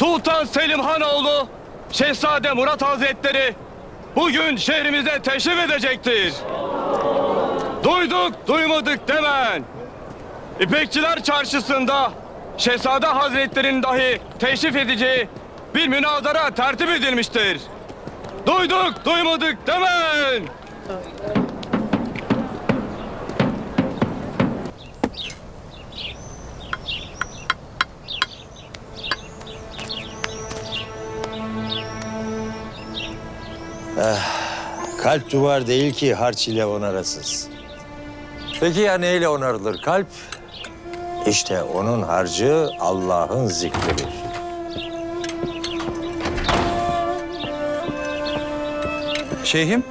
Sultan Selim Hanoğlu, Şehzade Murat Hazretleri bugün şehrimize teşrif edecektir. Duyduk, duymadık demen. İpekçiler Çarşısı'nda Şehzade Hazretleri'nin dahi teşrif edeceği bir münazara tertip edilmiştir. Duyduk, duymadık demen. Kalp duvar değil ki harç ile onarasız. Peki ya neyle onarılır kalp? İşte onun harcı Allah'ın zikridir. Şeyhim.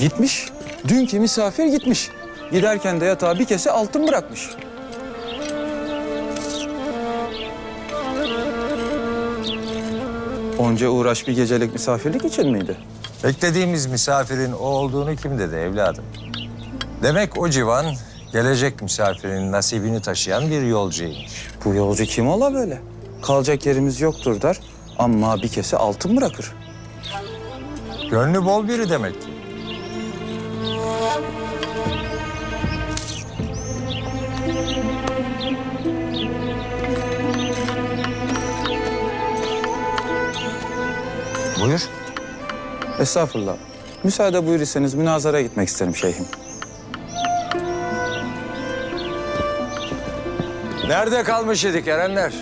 Gitmiş. Dünkü misafir gitmiş. Giderken de yatağa bir kese altın bırakmış. Onca uğraş bir gecelik misafirlik için miydi? Beklediğimiz misafirin o olduğunu kim dedi evladım? Demek o civan gelecek misafirin nasibini taşıyan bir yolcuymuş. Bu yolcu kim ola böyle? Kalacak yerimiz yoktur der ama bir kese altın bırakır. Gönlü bol biri demek ki. Buyur. Estağfurullah. Müsaade buyurursanız münazara gitmek isterim şeyhim. Nerede kalmış idik Erenler?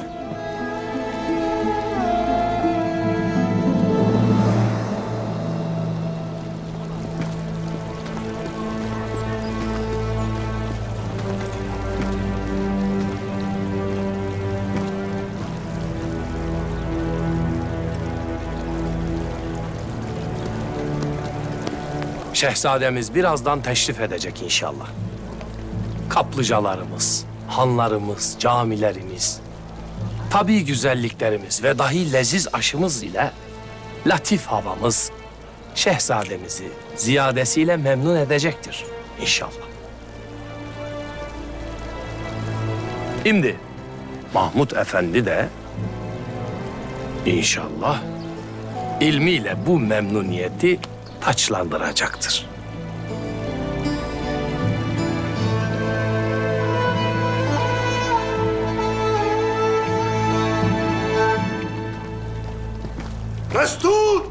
Şehzademiz birazdan teşrif edecek inşallah. Kaplıcalarımız, hanlarımız, camilerimiz, tabii güzelliklerimiz ve dahi leziz aşımız ile latif havamız şehzademizi ziyadesiyle memnun edecektir inşallah. Şimdi Mahmut Efendi de inşallah ilmiyle bu memnuniyeti taçlandıracaktır. Destur!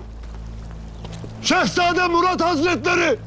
Şehzade Murat Hazretleri